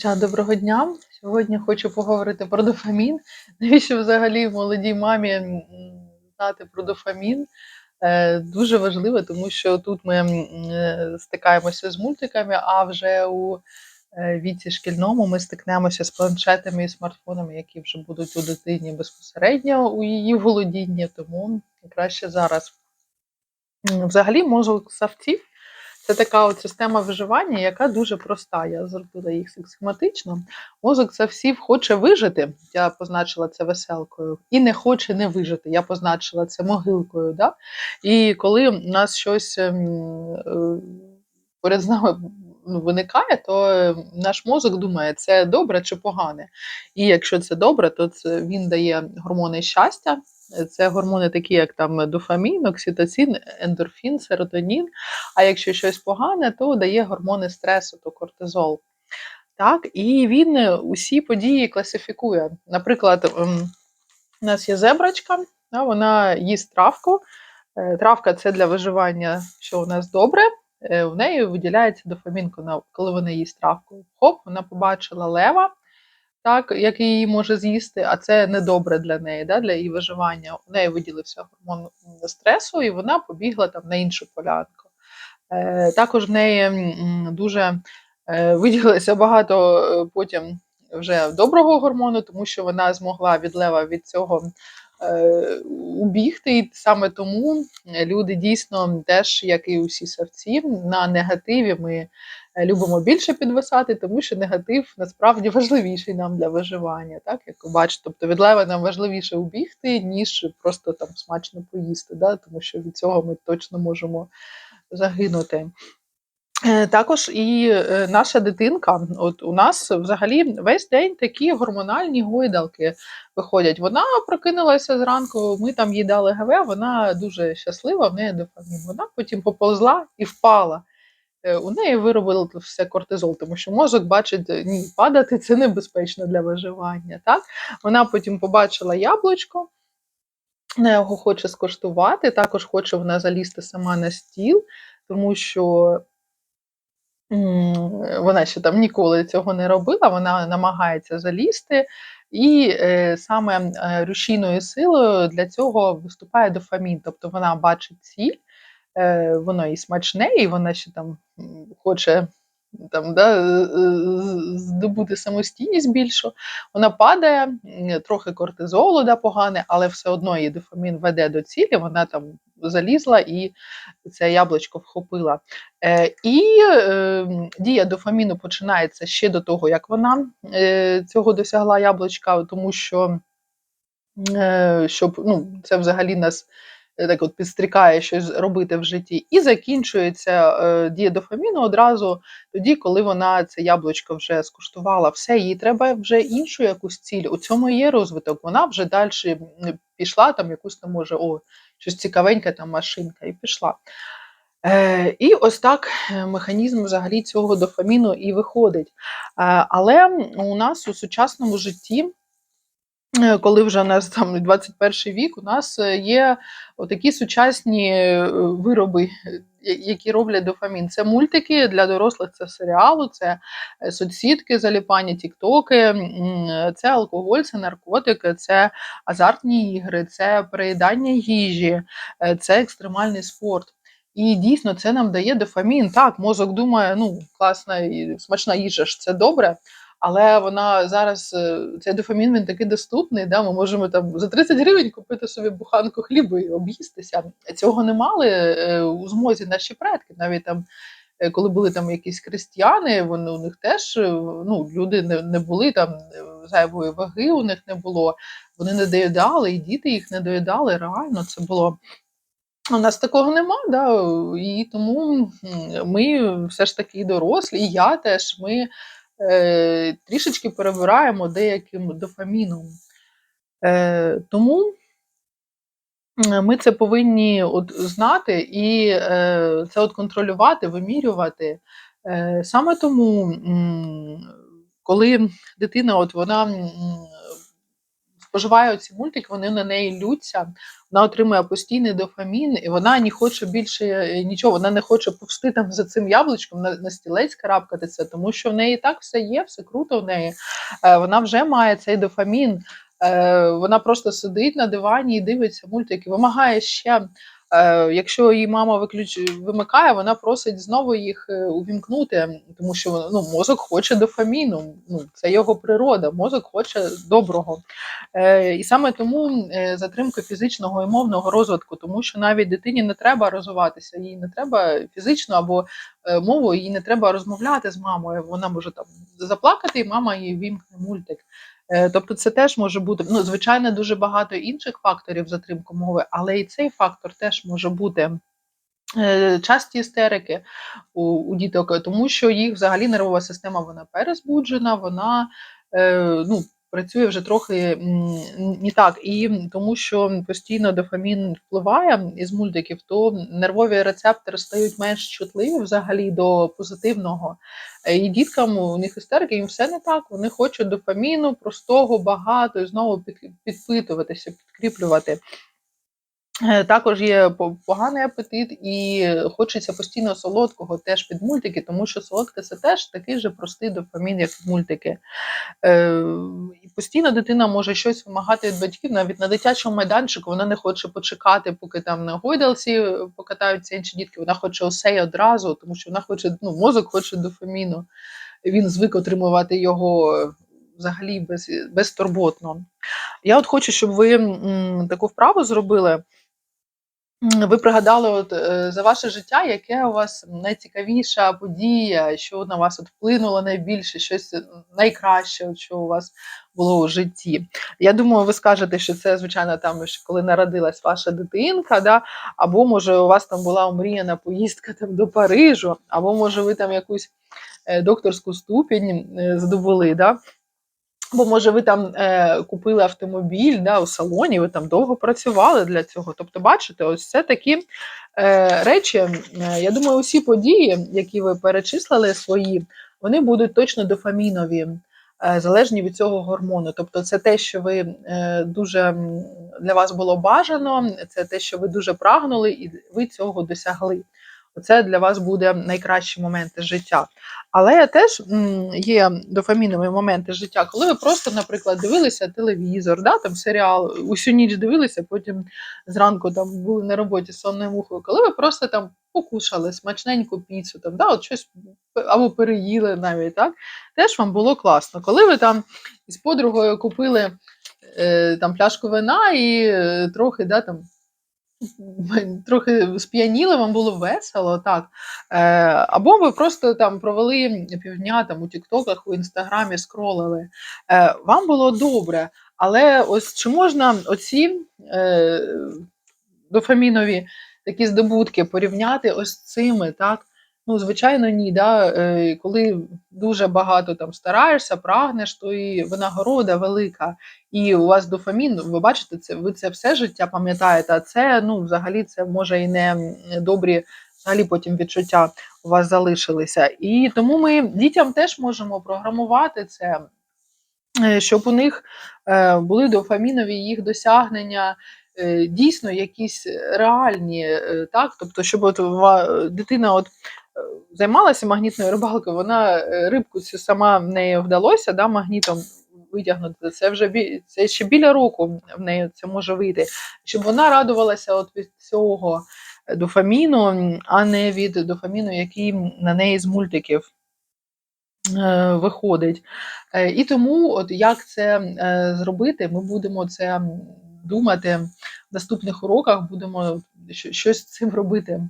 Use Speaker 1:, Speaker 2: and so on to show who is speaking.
Speaker 1: Дівчат, доброго дня. Сьогодні хочу поговорити про дофамін. Навіщо взагалі молодій мамі знати про дофамін? Е, Дуже важливо, тому що тут ми е, стикаємося з мультиками, а вже у е, віці шкільному ми стикнемося з планшетами і смартфонами, які вже будуть у дитині безпосередньо у її володінні, тому краще зараз. Взагалі, мозок савців це така от система виживання, яка дуже проста. Я зробила їх схематично. Мозок савців хоче вижити, я позначила це веселкою, і не хоче не вижити. Я позначила це могилкою. Да? І коли у нас щось ем, е, поряд нами виникає, то е, наш мозок думає, це добре чи погане. І якщо це добре, то це він дає гормони щастя. Це гормони такі, як там дофамін, окситоцин, ендорфін, серотонін. А якщо щось погане, то дає гормони стресу, то кортизол. Так, і він усі події класифікує. Наприклад, ем, у нас є зебрачка, вона їсть травку. Е, Травка це для виживання, що у нас добре. Е, В неї виділяється дофамін, коли вона їсть травку. Хоп, вона побачила лева, так, який її може з'їсти, а це недобре для неї, да, для її виживання. У неї виділився гормон стресу, і вона побігла там на іншу полянку. Е, Також в неї дуже е, виділилося багато е, потім вже доброго гормону, тому що вона змогла від лева від цього убігти. І саме тому люди дійсно теж, як і усі савці, на негативі ми е, любимо більше підвисати, тому що негатив насправді важливіший нам для виживання. Так, як ви бачите, тобто від лева нам важливіше убігти, ніж просто там смачно поїсти, да? тому що від цього ми точно можемо загинути. Е, Також і е, наша дитинка, от у нас взагалі весь день такі гормональні гойдалки виходять. Вона прокинулася зранку, ми там їй дали ГВ, вона дуже щаслива, в неї дофамін. Вона потім поповзла і впала. Е, У неї виробили все кортизол, тому що мозок бачить, ні, падати це небезпечно для виживання. Так? Вона потім побачила яблучко, вона його хоче скоштувати, також хоче вона залізти сама на стіл, тому що вона ще там ніколи цього не робила, вона намагається залізти, і е, саме е, рушійною силою для цього виступає дофамін. Тобто вона бачить ціль, е, воно і смачне, і вона ще там хоче там, да, здобути самостійність більшу. Вона падає, трохи кортизолу да, погане, але все одно її дофамін веде до цілі, вона там залізла і це яблучко вхопила. Е, і е, дія дофаміну починається ще до того, як вона е, цього досягла яблучка, тому що е, щоб ну, це взагалі нас е, так от підстрікає щось робити в житті, і закінчується е, дія дофаміну одразу тоді, коли вона це яблучко вже скуштувала. Все, їй треба вже іншу якусь ціль. У цьому є розвиток. Вона вже далі пішла, там якусь там може, о, щось цікавеньке, там машинка, і пішла. Е, і ось так е, механізм взагалі цього дофаміну і виходить. Е, але у нас у сучасному житті, коли вже у нас там 21 вік, у нас е, є отакі сучасні е, вироби, е, які роблять дофамін. Це мультики для дорослих, це серіалу, це е, соцсітки, заліпання, тіктоки, це алкоголь, це наркотики, це азартні ігри, це переїдання їжі, е, це екстремальний спорт. І дійсно це нам дає дофамін. Так, мозок думає, ну, класна смачна їжа ж це добре. Але вона зараз е, цей дофамін він такий доступний. Да? Ми можемо там за 30 гривень купити собі буханку хлібу і об'їстися. Цього не мали е, у змозі наші предки. Навіть там, е, коли були там якісь християни, вони у них теж ну, люди не, не були там зайвої ваги, у них не було. Вони не доїдали, і діти їх не доїдали. Реально це було. У нас такого нема, да, і тому ми все ж таки дорослі, і я теж ми е, трішечки перебираємо деяким дофаміном. Е, тому ми це повинні от знати і е, це от контролювати, вимірювати. Е, саме тому, коли дитина, от вона споживає ці мультики, вони на неї лються. Вона отримує постійний дофамін, і вона не хоче більше е, нічого. Вона не хоче повсти там за цим яблучком на, на стілець карабкатися, тому що в неї так все є, все круто в неї. Е, Вона вже має цей дофамін. Е, Вона просто сидить на дивані і дивиться мультики, вимагає ще. Е, Якщо її мама виключ... вимикає, вона просить знову їх е, увімкнути, тому що ну, мозок хоче дофаміну. Ну, це його природа, мозок хоче доброго. Е, І саме тому затримка фізичного і мовного розвитку, тому що навіть дитині не треба розвиватися, їй не треба фізично або мовою, їй не треба розмовляти з мамою. Вона може там заплакати, і мама їй вімкне мультик. Е, Тобто, це теж може бути ну, звичайно, дуже багато інших факторів затримку мови, але і цей фактор теж може бути. Е, Часті істерики у, у діток, тому що їх взагалі нервова система вона перезбуджена, вона е, ну, працює вже трохи не так. І тому, що постійно дофамін впливає із мультиків, то нервові рецептори стають менш чутливі взагалі до позитивного. І діткам у них істерики, їм все не так. Вони хочуть дофаміну, простого, багато, і знову підпитуватися, підкріплювати. Е, Також є по- поганий апетит і хочеться постійно солодкого теж під мультики, тому що солодке це теж такий же простий дофамін, як мультики. Е, постійно дитина може щось вимагати від батьків, навіть на дитячому майданчику вона не хоче почекати, поки там на гойдалці е, покатаються інші дітки. Вона хоче усе й одразу, тому що вона хоче, ну, мозок хоче дофаміну. Він звик отримувати його е, взагалі без, безтурботно. Я от хочу, щоб ви м, таку вправу зробили. Ви пригадали от, е, за ваше життя, яке у вас найцікавіша подія, що на вас от вплинуло найбільше, щось е, найкраще, що у вас було у житті. Я думаю, ви скажете, що це, звичайно, там, коли народилась ваша дитинка, да? або може у вас там була омріяна поїздка там, до Парижу, або може ви там якусь е, докторську ступінь здобули. Да? Бо може ви там е, купили автомобіль да, у салоні, ви там довго працювали для цього. Тобто, бачите, ось це такі е, речі. е, Я думаю, усі події, які ви перечислили свої, вони будуть точно дофамінові, е, залежні від цього гормону. Тобто, це те, що ви е, дуже для вас було бажано, це те, що ви дуже прагнули, і ви цього досягли. Оце для вас буде найкращі моменти життя. Але теж є дофамінові моменти життя, коли ви просто, наприклад, дивилися телевізор, да, там серіал, усю ніч дивилися, потім зранку там були на роботі сонною мухою, коли ви просто там покушали смачненьку піцу, там, да, от щось або переїли навіть, так, теж вам було класно. Коли ви там із подругою купили е, там пляшку вина і е, трохи, да, там. Трохи сп'яніли, вам було весело, так. Е, або ви просто там провели півдня там у Тіктоках, у Інстаграмі скролили. Е, вам було добре. Але ось чи можна оці е, дофамінові такі здобутки порівняти ось цими, так? Ну, звичайно, ні. Да? Е, коли дуже багато там стараєшся, прагнеш, то і винагорода велика. І у вас дофамін, ви бачите, це ви це все життя пам'ятаєте, а це ну, взагалі це може і не добрі взагалі потім відчуття у вас залишилися. І тому ми дітям теж можемо програмувати це, е, щоб у них е, були дофамінові їх досягнення. е, Дійсно, якісь реальні, е, так, тобто, щоб от дитина от е, займалася магнітною рибалкою, вона е, рибку цю сама в неї вдалося, да, магнітом витягнути. Це вже це ще біля року в неї це може вийти. Щоб вона радувалася от від цього дофаміну, а не від дофаміну, який на неї з мультиків е, виходить. Е, І тому, от як це зробити, ми будемо це думати в наступних уроках, будемо щось з цим робити.